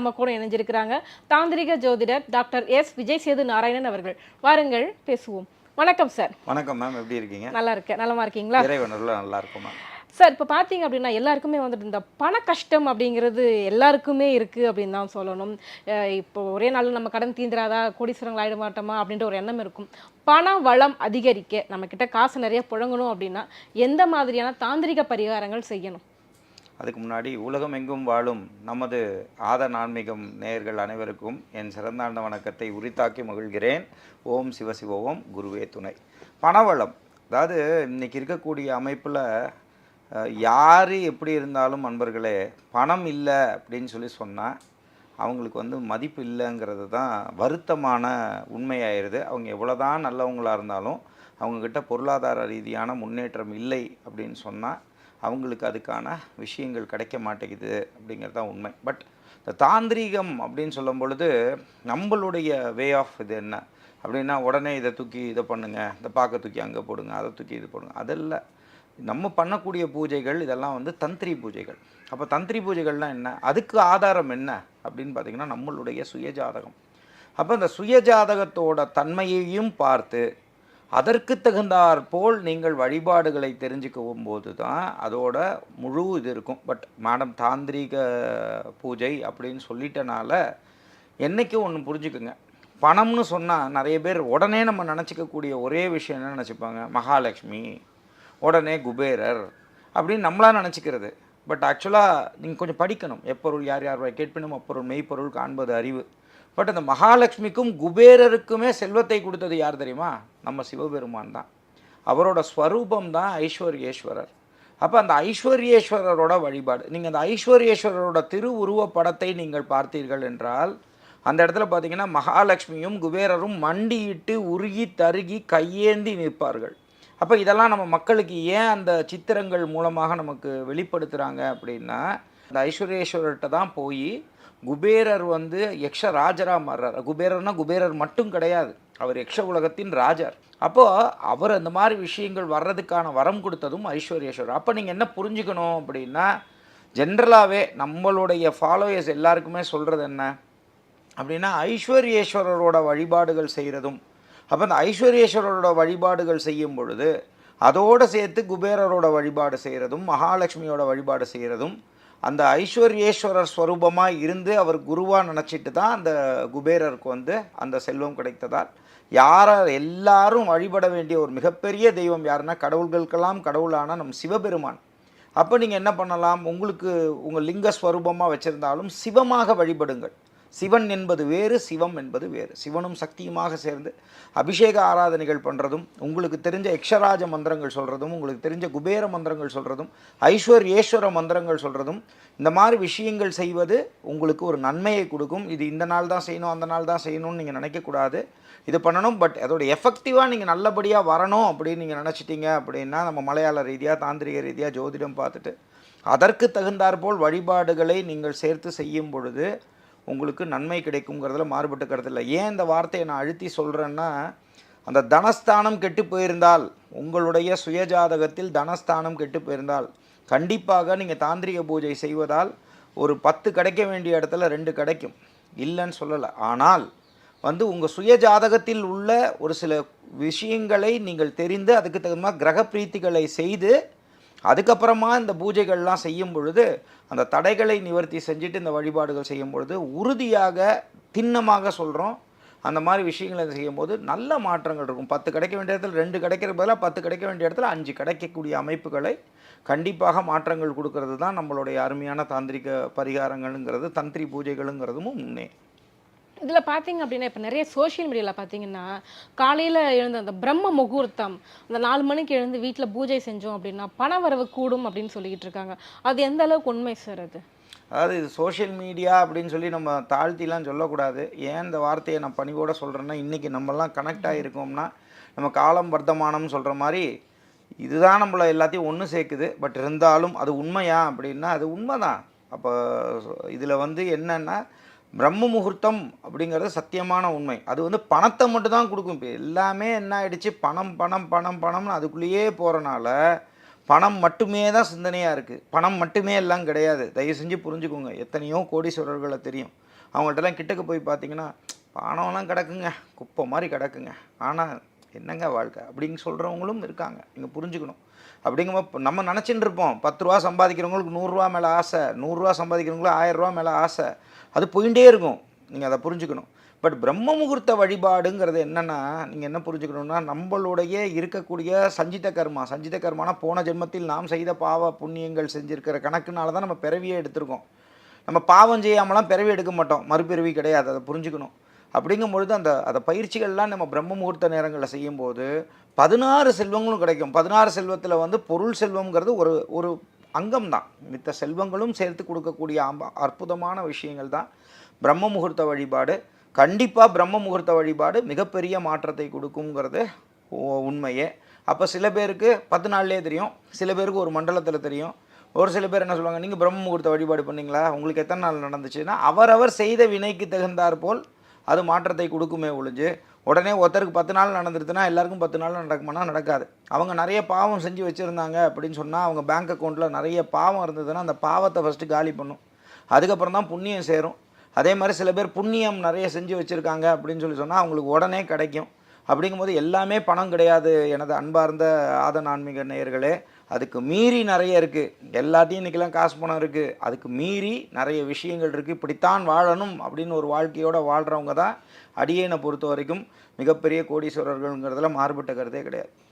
நம்ம கூட இணைஞ்சிருக்கிறாங்க. தாந்திரிக ஜோதிடர் டாக்டர் எஸ். விஜய் சேது நாராயணன் அவர்கள். வாருங்கள் பேசுவோம். வணக்கம் சார். வணக்கம் மேம் எப்படி இருக்கீங்க? நல்லா இருக்கேன். நலமா இருக்கீங்களா? நல்லா இருக்கும் சார் இப்போ பார்த்தீங்க அப்படின்னா எல்லாருக்குமே வந்துட்டு இந்த பண கஷ்டம் அப்படிங்கிறது எல்லாருக்குமே இருக்குது அப்படின்னு தான் சொல்லணும். இப்போ ஒரே நாள் நம்ம கடன் தீந்துராதா கோடீஸ்வரங்கள் ஆயிட மாட்டோமா அப்படின்ற ஒரு எண்ணம் இருக்கும். பண வளம் அதிகரிக்க நம்மக்கிட்ட காசு நிறைய புழங்கணும் அப்படின்னா எந்த மாதிரியான தாந்திரிக பரிகாரங்கள் செய்யணும்? அதுக்கு முன்னாடி உலகம் எங்கும் வாழும் நமது ஆத நான்மிகம் நேயர்கள் அனைவருக்கும் என் சிறந்தாண்ட வணக்கத்தை உரித்தாக்கி மகிழ்கிறேன். ஓம் சிவசிவோம் குருவே துணை. பணவளம். அதாவது இன்றைக்கி இருக்கக்கூடிய அமைப்பில் யார் எப்படி இருந்தாலும் நண்பர்களே பணம் இல்லை அப்படின்னு சொல்லி சொன்னால் அவங்களுக்கு வந்து மதிப்பு இல்லைங்கிறது தான் வருத்தமான உண்மையாயிருது. அவங்க எவ்வளோதான் நல்லவங்களாக இருந்தாலும் அவங்கக்கிட்ட பொருளாதார ரீதியான முன்னேற்றம் இல்லை அப்படின்னு சொன்னால் அவங்களுக்கு அதுக்கான விஷயங்கள் கிடைக்க மாட்டேங்குது அப்படிங்கிறது தான் உண்மை. பட் இந்த தாந்திரீகம் அப்படின்னு சொல்லும் பொழுது நம்மளுடைய வே ஆஃப் இது என்ன? அப்படின்னா உடனே இதை தூக்கி இதை பண்ணுங்கள் இந்த பாக்கை தூக்கி அங்கே போடுங்க அதை தூக்கி இது போடுங்க. அதெல்லாம் நம்ம பண்ணக்கூடிய பூஜைகள் இதெல்லாம் வந்து தந்திரி பூஜைகள். அப்போ தந்திரி பூஜைகள்லாம் என்ன? அதுக்கு ஆதாரம் என்ன? அப்படின்னு பார்த்தீங்கன்னா நம்மளுடைய சுயஜாதகம். அப்போ இந்த சுயஜாதகத்தோட தன்மையையும் பார்த்து அதற்கு தகுந்தாற் போல் நீங்கள் வழிபாடுகளை தெரிஞ்சுக்கவும் போது தான் அதோட முழு இது இருக்கும். பட் மேடம் தாந்திரீக பூஜை அப்படின்னு சொல்லிட்டனால என்றைக்கும் ஒன்று புரிஞ்சுக்குங்க. பணம்னு சொன்னால் நிறைய பேர் உடனே நம்ம நினச்சிக்கக்கூடிய ஒரே விஷயம் என்ன நினச்சிப்பாங்க? மகாலட்சுமி உடனே குபேரர் அப்படின்னு நம்மளாக நினச்சிக்கிறது. பட் ஆக்சுவலாக நீங்கள் கொஞ்சம் படிக்கணும். எப்பொருள் யார் யார் கேட்பினும் அப்பொருள் மெய்ப்பொருள் காண்பது அறிவு. பட் அந்த மகாலட்சுமிக்கும் குபேரருக்குமே செல்வத்தை கொடுத்தது யார் தெரியுமா? நம்ம சிவபெருமான் தான். அவரோட ஸ்வரூபம் தான் ஐஸ்வர்யேஸ்வரர். அப்போ அந்த ஐஸ்வர்யேஸ்வரரோட வழிபாடு நீங்கள் அந்த ஐஸ்வர்யேஸ்வரரோட திருவுருவ படத்தை நீங்கள் பார்த்தீர்கள் என்றால் அந்த இடத்துல பார்த்தீங்கன்னா மகாலட்சுமியும் குபேரரும் மண்டியிட்டு உருகி தருகி கையேந்தி நிற்பார்கள். அப்போ இதெல்லாம் நம்ம மக்களுக்கு ஏன் அந்த சித்திரங்கள் மூலமாக நமக்கு வெளிப்படுத்துகிறாங்க அப்படின்னா அந்த ஐஸ்வர்யேஸ்வரர்கிட்ட தான் போய் குபேரர் வந்து யக்ஷ ராஜரா மாறுறார். குபேரர்னா குபேரர் மட்டும் கிடையாது. அவர் யக்ஷ உலகத்தின் ராஜர். அப்போது அவர் அந்த மாதிரி விஷயங்கள் வர்றதுக்கான வரம் கொடுத்ததும் ஐஸ்வர்யேஸ்வரர். அப்போ நீங்கள் என்ன புரிஞ்சுக்கணும் அப்படின்னா ஜென்ரலாகவே நம்மளுடைய ஃபாலோயர்ஸ் எல்லாருக்குமே சொல்கிறது என்ன? அப்படின்னா ஐஸ்வர்யேஸ்வரரோட வழிபாடுகள் செய்கிறதும் அப்போ அந்த ஐஸ்வர்யேஸ்வரரோட வழிபாடுகள் செய்யும் பொழுது அதோடு சேர்த்து குபேரரோட வழிபாடு செய்கிறதும் மகாலட்சுமியோட வழிபாடு செய்கிறதும் அந்த ஐஸ்வர்யேஸ்வரர் ஸ்வரூபமாக இருந்து அவர் குருவாக நினச்சிட்டு தான் அந்த குபேரருக்கு வந்து அந்த செல்வம் கிடைத்ததால் யார எல்லாரும் வழிபட வேண்டிய ஒரு மிகப்பெரிய தெய்வம் யாருன்னா கடவுள்களுக்கெல்லாம் கடவுளான நம் சிவபெருமான். அப்போ நீங்கள் என்ன பண்ணலாம்? உங்களுக்கு உங்கள் லிங்க ஸ்வரூபமாக வச்சுருந்தாலும் சிவமாக வழிபடுங்கள். சிவன் என்பது வேறு சிவம் என்பது வேறு. சிவனும் சக்தியுமாக சேர்ந்து அபிஷேக ஆராதனைகள் பண்ணுறதும் உங்களுக்கு தெரிஞ்ச யக்ஷராஜ மந்திரங்கள் சொல்கிறதும் உங்களுக்கு தெரிஞ்ச குபேர மந்திரங்கள் சொல்கிறதும் ஐஸ்வர்யேஸ்வர மந்திரங்கள் சொல்கிறதும் இந்த மாதிரி விஷயங்கள் செய்வது உங்களுக்கு ஒரு நன்மையை கொடுக்கும். இது இந்த நாள் தான் செய்யணும் அந்த நாள் தான் செய்யணும்னு நீங்கள் நினைக்கக்கூடாது. இது பண்ணணும் பட் அதோட எஃபெக்டிவாக நீங்கள் நல்லபடியாக வரணும் அப்படின்னு நீங்கள் நினச்சிட்டீங்க அப்படின்னா நம்ம மலையாள ரீதியாக தாந்திரிக ரீதியாக ஜோதிடம் பார்த்துட்டு அதற்கு தகுந்தாற்போல் வழிபாடுகளை நீங்கள் சேர்த்து செய்யும் பொழுது உங்களுக்கு நன்மை கிடைக்குங்கிறதுல மாறுபட்டு கருத்து ஏன் இந்த வார்த்தையை நான் அழுத்தி சொல்கிறேன்னா அந்த தனஸ்தானம் கெட்டு போயிருந்தால் உங்களுடைய சுயஜாதகத்தில் தனஸ்தானம் கெட்டு போயிருந்தால் கண்டிப்பாக நீங்கள் தாந்திரிக பூஜை செய்வதால் ஒரு பத்து கிடைக்க வேண்டிய இடத்துல ரெண்டு கிடைக்கும். இல்லைன்னு சொல்லலை. ஆனால் வந்து உங்கள் சுயஜாதகத்தில் உள்ள ஒரு சில விஷயங்களை நீங்கள் தெரிந்து அதுக்கு தகுந்த மாதிரி கிரக பிரீத்திகளை செய்து அதுக்கப்புறமா இந்த பூஜைகள்லாம் செய்யும் பொழுது அந்த தடைகளை நிவர்த்தி செஞ்சுட்டு இந்த வழிபாடுகள் செய்யும் பொழுது உறுதியாக திண்ணமாக சொல்கிறோம் அந்த மாதிரி விஷயங்களை செய்யும்போது நல்ல மாற்றங்கள் இருக்கும். பத்து கிடைக்க வேண்டிய இடத்துல ரெண்டு கிடைக்கிற பதிலாக பத்து கிடைக்க வேண்டிய இடத்துல அஞ்சு கிடைக்கக்கூடிய அமைப்புகளை கண்டிப்பாக மாற்றங்கள் கொடுக்கறது தான் நம்மளுடைய அருமையான தாந்திரிக பரிகாரங்கள்ங்கிறது தந்திரி பூஜைகளுங்கிறதும் உண்மை இதில் பார்த்தீங்க அப்படின்னா இப்போ நிறைய சோஷியல் மீடியாவில் பார்த்தீங்கன்னா காலையில் எழுந்த அந்த பிரம்ம முகூர்த்தம் அந்த நாலு மணிக்கு எழுந்து வீட்டில் பூஜை செஞ்சோம் அப்படின்னா பண வரவு கூடும் அப்படின்னு சொல்லிக்கிட்டு இருக்காங்க. அது எந்த அளவுக்கு உண்மை சார் அது? அதாவது இது சோஷியல் மீடியா அப்படின்னு சொல்லி நம்ம தாழ்த்திலாம் சொல்லக்கூடாது. ஏன் இந்த வார்த்தையை நான் பணிவோட சொல்கிறேன்னா இன்றைக்கி நம்மலாம் கனெக்ட் ஆகிருக்கோம்னா நம்ம காலம் வர்த்தமானம்னு சொல்கிற மாதிரி இதுதான் நம்மளை எல்லாத்தையும் ஒன்று சேர்க்குது. பட் இருந்தாலும் அது உண்மையா அப்படின்னா அது உண்மைதான். அப்போ இதில் வந்து என்னென்னா பிரம்ம முகூர்த்தம் அப்படிங்கிறது சத்தியமான உண்மை. அது வந்து பணத்தை மட்டும் தான் கொடுக்கும். இப்போ எல்லாமே என்ன ஆகிடுச்சு பணம் பணம் பணம் பணம்னு அதுக்குள்ளேயே போகிறனால பணம் மட்டுமே தான் சிந்தனையாக இருக்குது பணம் மட்டுமே எல்லாம் கிடையாது. தயவு செஞ்சு புரிஞ்சுக்கோங்க. எத்தனையோ கோடீஸ்வரர்களை தெரியும். அவங்கள்ட்டலாம் கிட்டக்க போய் பார்த்தீங்கன்னா பணம்லாம் கிடக்குங்க. குப்பை மாதிரி கிடக்குங்க. ஆனால் என்னங்க வாழ்க்கை? அப்படின்னு சொல்கிறவங்களும் இருக்காங்க. நீங்கள் புரிஞ்சுக்கணும். அப்படிங்கும்போது நம்ம நினச்சிட்டு இருப்போம். பத்து ரூபா சம்பாதிக்கிறவங்களுக்கு நூறுரூவா மேலே ஆசை. நூறுரூவா சம்பாதிக்கிறவங்களுக்கு ஆயிரரூவா மேலே ஆசை. அது போயிட்டே இருக்கும். நீங்கள் அதை புரிஞ்சுக்கணும். பட் பிரம்ம முகூர்த்த வழிபாடுங்கிறது என்னென்னா நீங்கள் என்ன புரிஞ்சுக்கணும்னா நம்மளுடைய இருக்கக்கூடிய சஞ்சித கர்மா. சஞ்சித கர்மானா போன ஜென்மத்தில் நாம் செய்த பாவ புண்ணியங்கள் செஞ்சுருக்கிற கணக்குனால தான் நம்ம பிறவியே எடுத்திருக்கோம். நம்ம பாவம் செய்யாமலாம் பிறவி எடுக்க மாட்டோம். மறுபிறவி கிடையாது. அதை புரிஞ்சுக்கணும். அப்படிங்கும் பொழுது அந்த அந்த பயிற்சிகள்லாம் நம்ம பிரம்ம முகூர்த்த நேரங்களில் செய்யும்போது பதினாறு செல்வங்களும் கிடைக்கும். பதினாறு செல்வத்தில் வந்து பொருள் செல்வம்ங்கிறது ஒரு ஒரு அங்கம் தான் மித்த செல்வங்களும் சேர்த்து கொடுக்கக்கூடிய அற்புதமான விஷயங்கள் தான் பிரம்ம முகூர்த்த வழிபாடு. கண்டிப்பாக பிரம்ம முகூர்த்த வழிபாடு மிகப்பெரிய மாற்றத்தை கொடுக்குங்கிறது உண்மையே. அப்போ சில பேருக்கு பத்து நாள்லேயே தெரியும் சில பேருக்கு ஒரு மண்டலத்தில் தெரியும். ஒரு சில பேர் என்ன சொல்லுவாங்க நீங்கள் பிரம்ம முகூர்த்த வழிபாடு பண்ணிங்களா? உங்களுக்கு எத்தனை நாள் நடந்துச்சுன்னா அவரவர் செய்த வினைக்கு தகுந்தாற்போல் போல் அது மாற்றத்தை கொடுக்குமே ஒழிஞ்சு உடனே ஒருத்தருக்கு பத்து நாள் நடந்துருதுன்னா எல்லாருக்கும் பத்து நாள் நடக்குமானா நடக்காது. அவங்க நிறைய பாவம் செஞ்சு வச்சுருந்தாங்க அப்படின்னு சொன்னால் அவங்க பேங்க் அக்கௌண்ட்டில் நிறைய பாவம் இருந்ததுன்னா அந்த பாவத்தை ஃபஸ்ட்டு காலி பண்ணும். அதுக்கப்புறம் தான் புண்ணியம் சேரும். அதே மாதிரி சில பேர் புண்ணியம் நிறைய செஞ்சு வச்சுருக்காங்க அப்படின்னு சொல்லி சொன்னால் அவங்களுக்கு உடனே கிடைக்கும். அப்படிங்கும்போது எல்லாமே பணம் கிடையாது எனது அன்பார்ந்த ஆத ஆன்மீக நேயர்களே. அதுக்கு மீறி நிறைய இருக்குது எல்லாத்தையும் இன்றைக்கெல்லாம் காசு பணம் இருக்குது அதுக்கு மீறி நிறைய விஷயங்கள் இருக்குது இப்படித்தான் வாழணும் அப்படின்னு ஒரு வாழ்க்கையோடு வாழ்கிறவங்க தான் அடியேனை பொறுத்த வரைக்கும் மிகப்பெரிய கோடீஸ்வரர்கள்ங்கிறதுல மாறுபட்ட கருத்தே கிடையாது.